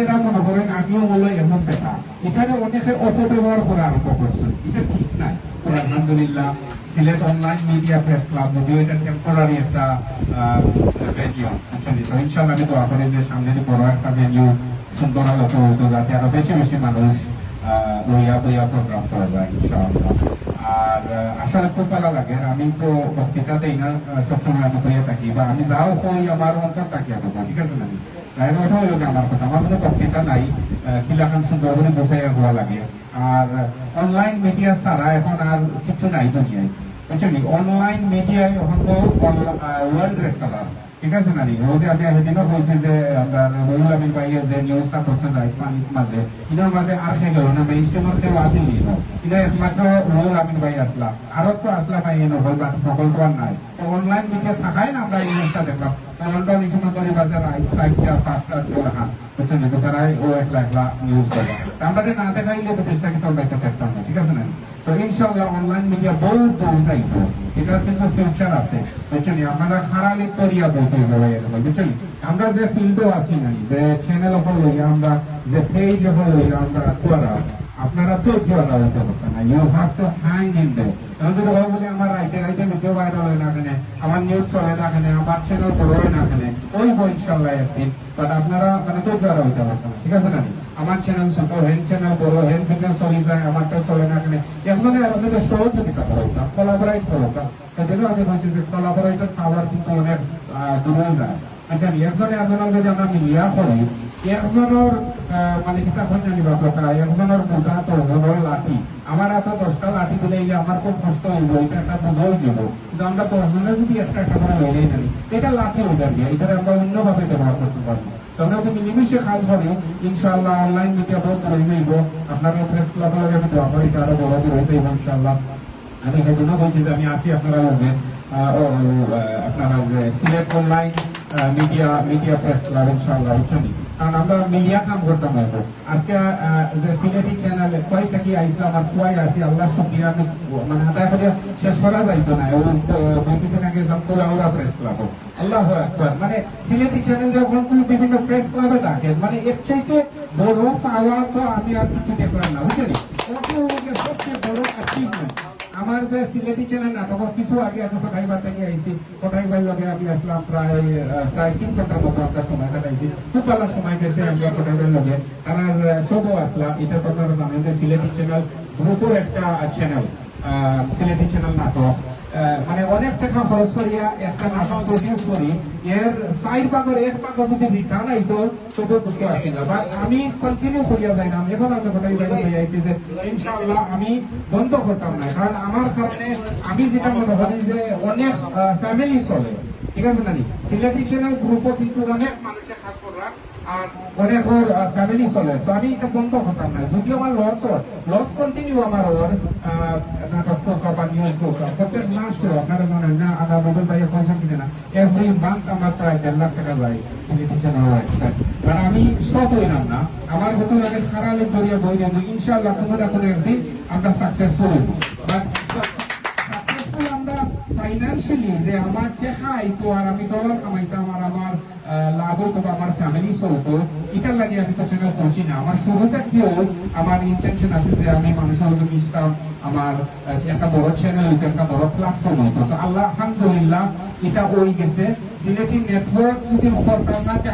এরা মনে করেন আমিও বলে এমন দেখা এখানে অনেকে অপব্যবহার করা আরম্ভ করছে। এটা ঠিক নাই আলহামদুলিল্লাহ, Sylhet online media press club যদিও এটা টেম্পোরারি একটা ভেনিউ ইনশাল্লাহ আমি দোয়া করি যে সামনে বড় একটা ভেনিউ সুন্দর যাতে আরও বেশি বেশি মানুষ লইয়া বইয়া প্রোগ্রাম করা যায় আর আসলে খুব ভালো লাগে। আমি তো বক্তৃতা দেই না সবসময় আমি কইয়া থাকি। বা আমি যাও কই আমার অন্তর থাকি আমি ঠিক আছে না? ওটা হইল আমার কথা। আমার কোনো বক্তৃতা নাই। কিলাখান সুন্দর করে বসাইয়া হওয়া লাগে। আর অনলাইন মিডিয়া ছাড়া এখন আর কিছু নাই দুনিয়ায় বুঝছেন অনলাইন মিডিয়ায় এখন তো ওয়ার্ল্ড রেসালার ঠিক আছে না ও যে আমি সেদিনও বলছি যে আপনার রহুল আমিন ভাইয়ের যে নিউজটা করছে রাইট মাঝে ইনার মাঝে আর খেয়ে গেল না মেইন স্ট্রিমের কেউ আসেন নি এটা একমাত্র রহুল আমিন ভাই আসলা আরও তো আসলা ভাই এনে হল বাকি সকল তো আর নাই। তো অনলাইন মিডিয়া থাকায় না আমরা এই নিউজটা দেখলাম লন্ডন ইসমা করি বাজার আই সাইটটা জোর বুঝছেন বেচারাই ও একলা একলা নিউজ করে আমরা না দেখাইলে চেষ্টা কিন্তু একটা দেখতাম না ঠিক আছে না তো ইনশাআল্লাহ অনলাইন মিডিয়া বহু দূর এটার কিন্তু ফিউচার আছে বুঝছেন আমরা খারালি তরিয়া বলতে হবে বুঝছেন আমরা যে ফিল্ডও আছি নাই যে চ্যানেল হল আমরা যে পেজ হল আমরা করা আপনারা তো জোড়া হতে পারতেন না you have to hang in there কারণ যদি বলে বলে আমার রাইতে রাইতে ভিডিও ভাইরাল হয় না নিউজ চলে না কেন আমার ছেলে বড় না কেন ওই বই একদিন। বাট আপনারা মানে তো জোড়া হতে পারতেন ঠিক আছে না আমার চ্যানেল ছোট, হেন চ্যানেল বড়, হেন ভিডিও চলে যায়, আমারটা চলে না কেনে এখানে আমাদের সহযোগিতা করা হইতাম কোলাবোরাইট করা হইতাম সেজন্য আমি বলছি যে কোলাবোরাইটের পাওয়ার কিন্তু অনেক দূরে যায়। আচ্ছা একজনে একজনের যদি আমরা মিলিয়া করি একজনের মানে কিতা হয় জানি বা কথা একজনের লাঠি। আমার হাতে দশটা লাঠি দিলে আমার খুব কষ্ট হইব এটা একটা বোঝা হয়ে যাব কিন্তু আমরা দশজনে যদি একটা একটা করে লইলেই জানি এটা লাঠি হয়ে যাবে এটা আমরা অন্যভাবে ব্যবহার করতে পারব তোমরা যদি মিলিমিশে কাজ করি ইনশাআল্লাহ অনলাইন মিডিয়া বহুত দূরে যাইব আপনারা প্রেস ক্লাবের লগে আমি দোয়া করি আরও বড় দূর হইতে ইনশাআল্লাহ। আমি সেদিনও বলছি যে আমি আসি আপনারা আপনারা যে Sylhet online media media press club ইনশাআল্লাহ বুঝছেন কারণ আমরা মিডিয়া কাম করতাম হয়তো। আজকে যে সিলেটি চ্যানেল কয় থেকে আইসা আমার কুয়াই আসি আল্লাহ শুক্রিয়া মানে আদায় করে শেষ করা যাইতো না ও দুই দিন আগে যাম কোলাউরা প্রেস ক্লাব। আল্লাহ আকবার মানে সিলেটি চ্যানেল যখন বিভিন্ন প্রেস ক্লাবে ডাকে মানে এর চাইতে বড় পাওয়া তো আমি আর কিছু দেখলাম না ওটা হলো সবচেয়ে বড় অ্যাচিভমেন্ট আমার যে সিলেটি চ্যানেল নাটক কিছু আগে আমি কোথায় বার্তা নিয়ে আইছি কোথায় বাই লগে আমি আসলাম প্রায় প্রায় তিন ঘণ্টার মতো আমরা সময় কাটাইছি খুব ভালো সময় গেছে আমরা কোথায় বাই লগে। আমার সবও আসলাম এটা তো আপনারা জানেন যে সিলেটি চ্যানেল গ্রুপের একটা চ্যানেল সিলেটি চ্যানেল নাটক মানে অনেক টাকা খরচ করিয়া একটা নাটক প্রডিউস করি। এর সাইড ভাগের, এক ভাগ যদি রিটার্ন আইতো তবু দুঃখ আসে না। বাট আমি কন্টিনিউ করিয়া যাই না। এখন আমি কোথায় বাইরে হয়ে আইছি যে, ইনশাআল্লাহ আমি বন্ধ করতাম না। কারণ আমার কারণে আমি যেটা মনে করি যে, অনেক ফ্যামিলি চলে। ঠিক আছে না নি? সিলেটি চ্যানেল গ্রুপও কিন্তু অনেক মানুষের কাজ করা অনেক ওর ফ্যামিলি চলে। তো আমি এটা বন্ধ করতাম না যদিও আমার লস হয়। লস কন্টিনিউ আমার ওর নাটক বা নিউজ প্রত্যেক আপনারা জানেন না আমার মোবাইল পয়সা কিনে না। এভরি মান্থ আমার প্রায় দেড় লাখ টাকা যায়। কারণ আমি সব হইলাম না। আমার হতে লাগে সারা লোক বই ইনশাআল্লাহ কোনো না কোনো একদিন আমরা সাকসেসফুল হইব। ফাইন্যান্সিয়ালি যে আমার টেকা আর আমি ডলার আর আমার লাভ হইতো বা আমার ফ্যামিলি চলতো এটার লাগে আমি তো চ্যানেল পৌঁছি না। আমার শুরুতে কেউ আমার ইন্টেনশন আছে যে আমি মানুষের মধ্যে মিশতাম। আমার একটা বড় চ্যানেল হইতো, একটা বড় প্ল্যাটফর্ম হইতো। তো আল্লাহ, আলহামদুলিল্লাহ, এটা ওই গেছে। সিলেটি নেটওয়ার্ক যদি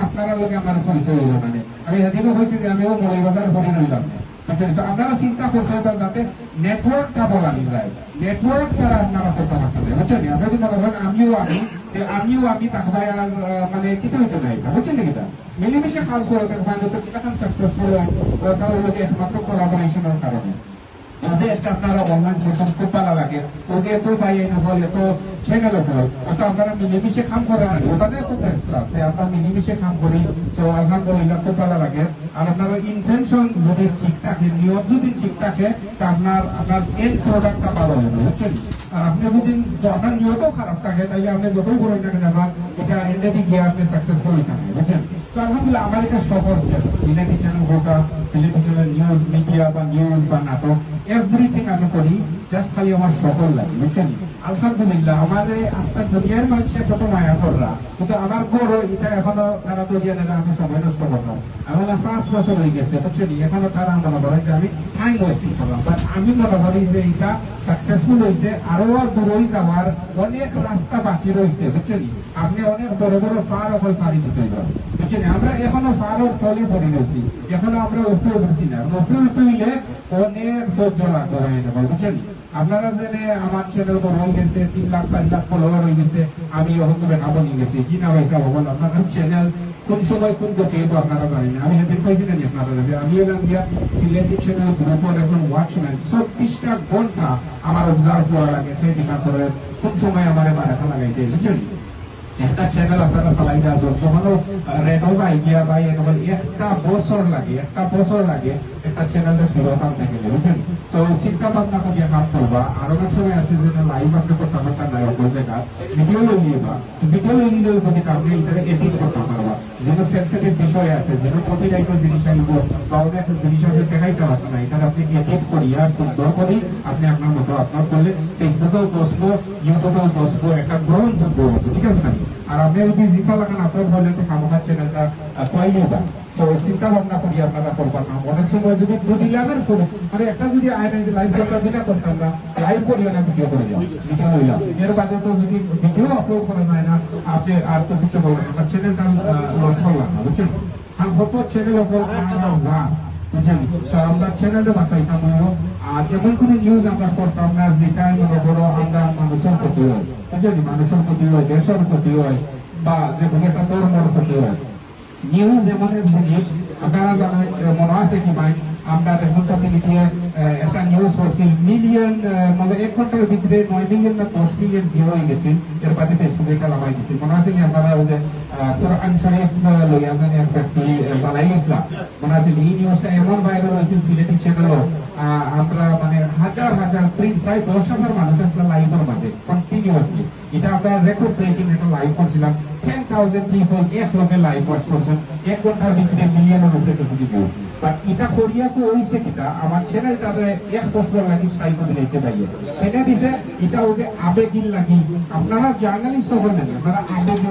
আপনারা লোকে আমার পরিচয় মানে। আমি হয়েছে যে আমিও মৌলিবাজার হরি রইলাম বুঝছেন? আপনারা চিন্তা করতে হবে যাতে নেটওয়ার্কটা বলানি যায়। নেটওয়ার্ক ছাড়া আপনারা করতে পারতেন বুঝছেন আপনি যদি মনে করেন আমিও আমি যে আমিও ভাই আর আহ, মানে কিছু হইতে নাই বুঝছেন নাকি তা? মিলেমিশে কাজ করে ভাই তো কীরকম সাকসেসফুল হয় যে একমাত্র কোলাবোরেশনের কারণে। ওদের একটা আপনারা অনলাইন করছেন খুব ভালো লাগে। ওদের তো ভাই এনে বলে তো ছেড়ে লোক ওটা আপনারা মিলেমিশে কাম করে না ওটাদের তো প্রেস তাই আমরা মিলেমিশে কাম করি। তো আলহামদুলিল্লাহ খুব ভালো লাগে। আর আপনার ইন্টেনশন যদি ঠিক থাকে যদি ঠিক থাকে, তা আপনার আপনার এন্ড প্রোডাক্টটা ভালো হবে, বুঝছেন? আর আপনি যদি আপনার খারাপ থাকে তাহলে আপনি যতই করেন না কেন এটা এন্ডে গিয়ে আপনি সাকসেসফুল বুঝছেন? তো আলহামদুলিল্লাহ, আমার এটা সফল সিলেটি চ্যানেল গোটা সিলেটি নিউজ মিডিয়া বা নিউজ বা নাটক এভরিথিং আমি করি জাস্ট খালি আমার সফল লাগে, বুঝছেন? আলহামদুলিল্লাহ আমাদের আস্তা দুনিয়ার মানুষের কত মায়া কররা কিন্তু আমার বড় এটা এখনও তারা তো দিয়ে আমি সময় নষ্ট করলাম এখন পাঁচ বছর হয়ে গেছে, বুঝছেন এখনও তারা মনে করেন যে আমি টাইম ওয়েস্টিং করলাম। বাট আমি মনে করি যে এটা সাকসেসফুল হয়েছে, আরও দূরই যাওয়ার অনেক রাস্তা বাকি রয়েছে, বুঝছেন আপনি অনেক বড় বড় পার অকল পানি দিতে বুঝছেন আমরা এখনও পারও তলে পড়ে রয়েছি, এখনও আমরা উপরে উঠছি না। উপরে তুইলে অনেক ধৈর্য লাগবে বুঝছেন আপনারা জেনে আমার হয়ে গেছে, তিন লাখ, চার লাখ ফলোয়ার হয়ে গেছে, আমি তো দেখাবো নিয়ে গেছি। কি না হয়েছে বল আপনার চ্যানেল কোন সময় কোন গতি তো আপনারা জানেন আমি হেদিন পাইছি না আপনারা আমি এলাম দিয়া সিলেটি চ্যানেল ওয়াচম্যান চব্বিশটা ঘণ্টা আমার অবজার্ভ করা লাগে, সেই দিকা করে কোন সময় আমার এবার এখন লাগাইতে বুঝছেন একটা চ্যানেল আপনারা চালাই দেওয়া জন্য যখনও রেডও যাই গিয়া বা এরকম একটা বছর লাগে একটা বছর লাগে একটা চ্যানেলে ফেরত আনতে গেলে তো চিন্তা ভাবনা করিয়া কাম করবা আর সময় আছে যে লাইভ আপনি করতে পারতা নাই অন্য জায়গা ভিডিও লইয়ে বা ভিডিও লইলে যদি আপনি এটা এডিট করতে পারবা যেন সেন্সিটিভ বিষয় আছে যেন প্রতিটাইপ জিনিস আইব বা অনেক জিনিস আছে দেখাইতে পারতো না এটা আপনি এডিট করিয়া সুন্দর করি আপনি আপনার মতো আপলোড করলে ফেসবুকেও বসবো ইউটিউবেও বসবো একটা গ্রহণযোগ্য হতো ঠিক আছে না আর আপনি যদি জিসা লাগান আপনার বলেন তো খামোখা চ্যানেলটা কয়নি বা তো চিন্তা ভাবনা করি আপনারা করবার না অনেক সময় যদি যদি লাগান করুন মানে একটা যদি আয় লাইভ করতে দিনা করতাম না লাইভ করিও না ভিডিও করে যাও এর বাদে তো যদি ভিডিও আপলোড করা যায় না, আপনি আর তো কিছু বলবেন না। চ্যানেলটা লস করলাম না বুঝছেন আর কত চ্যানেল যা বুঝছেন তো আমরা চ্যানেলে বাঁচাইতাম আর এমন কোন নিউজ আমরা করতাম না যেটা মনে করো আমরা মানুষের ক্ষতি হয় বুঝছেন মানুষের ক্ষতি হয় দেশের ক্ষতি হয় বা যে কোনো একটা ধর্মের ক্ষতি হয় নিউজ এমন এক জিনিস আপনারা মনে আছে কি ভাই আমরা দেখুন কমিউনিটি একটা নিউজ করছি মিলিয়ন মানে এক ঘণ্টার ভিতরে নয় মিলিয়ন না দশ মিলিয়ন ভিউ হয়ে গেছে এর বাদে ফেসবুকে একটা লাগাই দিছি মনে আছে আপনারা ওই যে কোরআন শরীফ আহ, লইয়া এক ব্যক্তি বানাই গেছিলাম মনে আছে এই নিউজটা এমন ভাইরাল হয়েছে সিলেটি চ্যানেলও আমরা মানে হাজার হাজার প্রিন্ট প্রায় দশ হাজার মানুষ আসলে লাইভের মাঝে কন্টিনিউয়াসলি এটা আমরা রেকর্ড ব্রেকিং একটা লাইভ করছিলাম। টেন থাউজেন্ড পিপল এক লোকে লাইভ ওয়াচ করছেন এক ঘণ্টার ভিতরে মিলিয়নের উপরে কিছু ভিডিও এটা করিয়া তো হইছে আমার চ্যানেলটা এক বছর লাগি পাইয়ে এটা দিছে আবেগিন লাগি। আপনারা জার্নালিস্ট হবেন না, আপনারা আবেগে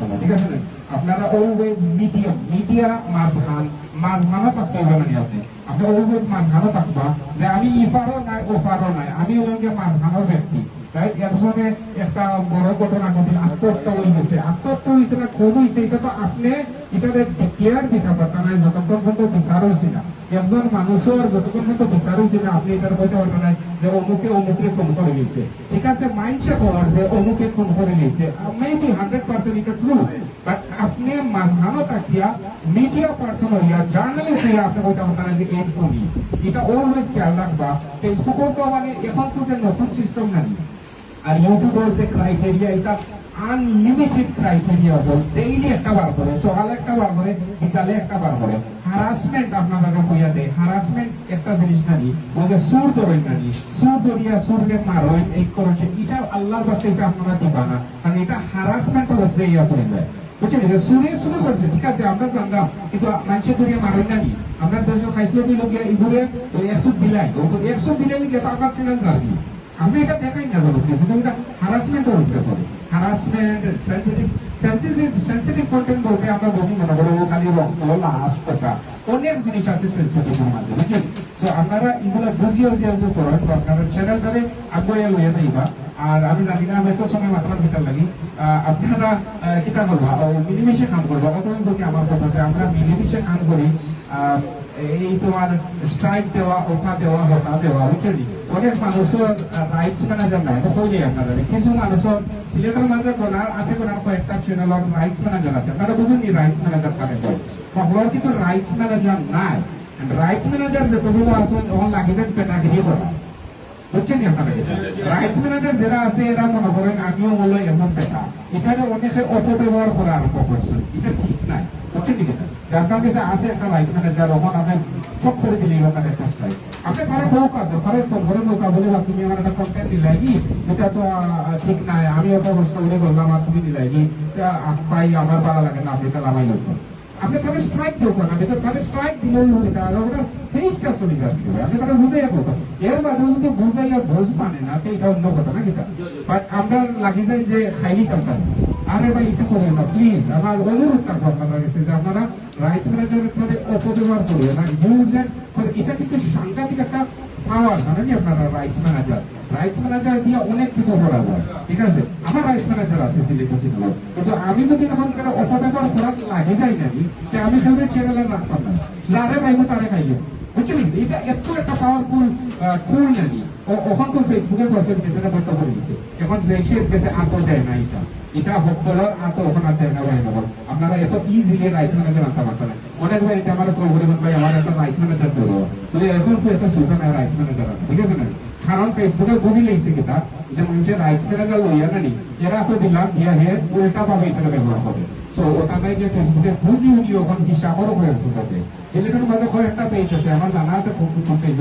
চলা ঠিক আছে? আপনারা অলওয়েজ মিডিয়াম মিডিয়া মাঝখান, মাঝখানও থাকতে হবে না আপনি। আপনি অলওয়েজ মাঝখানও থাকবা, যে আমি ইফারও নাই ওফারও নাই। আমি ওনাকে মাঝখানও ব্যক্তি। রাইট একজনে একটা বড় ঘটনা আত্মহত্যা হয়ে গেছে। আত্মহত্যা হয়েছে না খুব হয়েছে এটা তো আপনি এটাতে ক্লিয়ার দিতে পারতেন না যতক্ষণ পর্যন্ত বিচার হয়েছে না। একজন মানুষের যতক্ষণ পর্যন্ত বিচার হয়েছে না, আপনি এটার বলতে না যে অমুকে অমুকে খুন করে নিয়েছে ঠিক আছে মাইন্ডসে যে অমুকে খুন করে নিয়েছে মেবি হান্ড্রেড পার্সেন্ট এটা ট্রু বাট আপনি মাঝখানো থাকিয়া মিডিয়া পার্সন হইয়া জার্নালিস্ট হইয়া আপনি না যে এই খুনি এটা অলওয়েজ খেয়াল রাখবা ফেসবুকের তো মানে এখন তো যে নতুন সিস্টেম নাই আর ইউটিউবের যে ক্রাইটেরিয়া এটা। আনলিমিটেড ক্রাইটেরিয়া বল ডেইলি একটা বার করে, সকালে একটা বার করে, বিকালে একটা বার করে। হারাসমেন্ট আপনারা কইয়া দেয় হারাসমেন্ট একটা জিনিস নানি ওকে সুর ধরেন নানি সুর ধরিয়া সুরকে মারেন এই করেছে। এটা আল্লাহর কাছে এটা আপনারা দিবা না, কারণ এটা হারাসমেন্টের উপরে ইয়া করে যায় বুঝছেন? এটা সুরে শুরু করছে ঠিক আছে, আমরা জানলাম, কিন্তু মানুষের ধরিয়া মারেন নানি আমরা দেশ খাইছিল দিল গিয়া একশো দিলাই একশো দিলাই গিয়ে তো আমার জানি আমি এটা দেখাই না জনকে কিন্তু এটা হারাসমেন্টের উপরে করে harassment sensitive sensitive sensitive content বলতে আমরা বুঝি মনে করো ও খালি রক্ত লাশ কথা অনেক জিনিস আছে সেন্সিটিভ মাঝে বুঝছেন তো আপনারা এগুলো বুঝিয়ে যে যে করেন তো আপনারা চ্যানেল ধরে আগ্রহে লইয়া যাইবা। আর আমি জানি না এত সময় মাত্রার ভিতর লাগি। আপনারা কিতা করবা? মিলিমিশে কাম করবা। অত আমার কথাতে আমরা মিলিমিশে কাম করি। আহ, এই তোমার স্ট্রাইক দেওয়া ওঠা দেওয়া হতা দেওয়া বুঝছেন অনেক মানুষের রাইটস ম্যানেজার নাই কইলে আপনারা কিছু মানুষের সিলেটের মাঝে কোনার আছে কোনার কয়েকটা চ্যানেলের রাইটস ম্যানেজার আছে আপনারা বুঝুন রাইটস ম্যানেজার কারে কয় সকলের কিন্তু রাইটস ম্যানেজার নাই রাইটস ম্যানেজার যতগুলো আছে তখন লাগিবেন পেটাগিরি করা বুঝছেন আপনারা রাইটস ম্যানেজার যারা আছে এরা মনে করেন আমিও মূল্য এমন পেটা এখানে অনেকে অপব্যবহার করা আরম্ভ করছে এটা ঠিক নাই বুঝছেন আপনার কাছে আছে একটা রাইটস ম্যানেজার ওখানে আপনি সব করে দিলে ওখানে একটা স্ট্রাইক আপনি তারা নৌকা ফোন করে নৌকা বলে তুমি আমার একটা কন্টেন্ট দিলাই কি এটা তো ঠিক নাই আমি ওটা প্রশ্ন করে বললাম আর তুমি দিলাই কি তা, আহ, ভাই আমার ভালো লাগে না আপনি তাহলে আমায় লোক আপনি তাহলে স্ট্রাইক দেবো না তো তাহলে স্ট্রাইক হবে তাহলে ওটা ফেসটা চলে যাবে আপনি তাহলে বুঝাইয়া কথা এর বাদে যদি বুঝাইয়া বুঝ মানে না তো এটা অন্য কথা না কিতা বাট আমরা লাগি যায় যে খাইলি চালটা আরে ভাই আপনারা রাইস ম্যানেজারের অপব্যবহার করবেন। এটা কিন্তু সাংঘাতিক একটা পাওয়ার জানেন আপনারা রাইস ম্যানেজার রাইস ম্যানেজার দিয়ে অনেক কিছু করা যায়, ঠিক আছে? আমার রাইস ম্যানেজার আছে সিলেট সিনেমা কিন্তু আমি যদি এখন অপব্যবহার করার লাগে যাই না আমি সেভাবে চ্যানেলে রাখতাম না, যারে খাইবো তারে খাইবো বুঝছেন? এটা এত একটা পাওয়ারফুল টুল নাকি ওখান তো ফেসবুকে বসে যেটা বন্ধ করে দিছে। এখন সে দেশে আতো দেয় না এটা। এটা হকলার আতো ওখানে আর দেয় না ভাই, না আপনারা এত ইজিলি রাইস ম্যানেজার আনতে পারতেন না। অনেক ভাই এটা আমার প্রবলেম ভাই, আমার একটা রাইস ম্যানেজার দেবো। তো এখন তো এত সুযোগ নাই রাইস ম্যানেজার ঠিক আছে না? কারণ ফেসবুকে বুঝি লেগেছে কিতা যে মানুষের রাইস ম্যানেজার লইয়া নানি এরা তো দিলাম দিয়া হে, উল্টা ভাবে এটা ব্যবহার করে। সো ওটা যে ফেসবুকে বুঝি উনি ওখান হিসাবও করে থাকে ছেলেটার মাঝে কয়েকটা পেজ আমার জানা আছে খুব কোন পেজ